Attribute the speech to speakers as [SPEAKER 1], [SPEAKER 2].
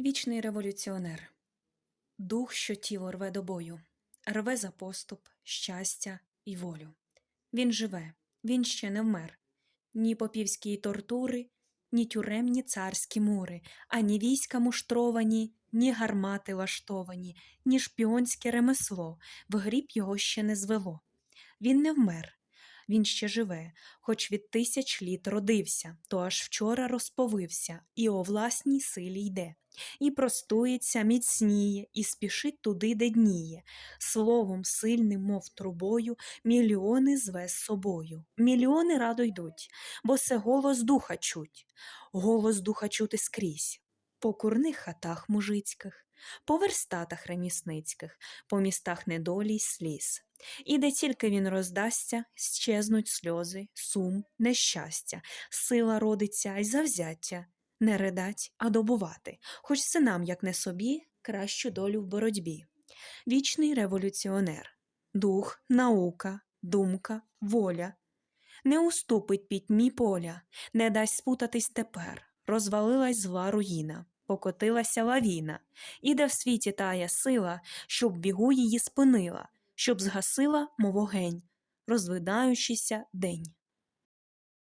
[SPEAKER 1] Вічний революціонер, дух, що тіло рве до бою, рве за поступ, щастя і волю. Він живе, він ще не вмер. Ні попівські тортури, ні тюремні царські мури, ані війська муштровані, ні гармати лаштовані, ні шпіонське ремесло, в гріб його ще не звело. Він не вмер, він ще живе, хоч від тисяч літ родився, то аж вчора розповився, і о власній силі йде, і простується, міцніє, і спішить туди, де дніє. Словом сильним, мов трубою, мільйони зве з собою. Мільйони радо йдуть, бо це голос духа чуть, голос духа чути скрізь. По курних хатах мужицьких, по верстатах ремісницьких, по містах недолі й сліз. І де тільки він роздасться, щезнуть сльози, сум, нещастя, сила родиться й завзяття, не ридать, а добувати, хоч синам, як не собі, кращу долю в боротьбі. Вічний революціонер, дух, наука, думка, воля. Не уступить пітьмі поля, не дасть спутатись тепер, розвалилась зла руїна, покотилася лавіна, іде в світі тая сила, щоб бігу її спинила, щоб згасила, мов огень, розвидаючийся день.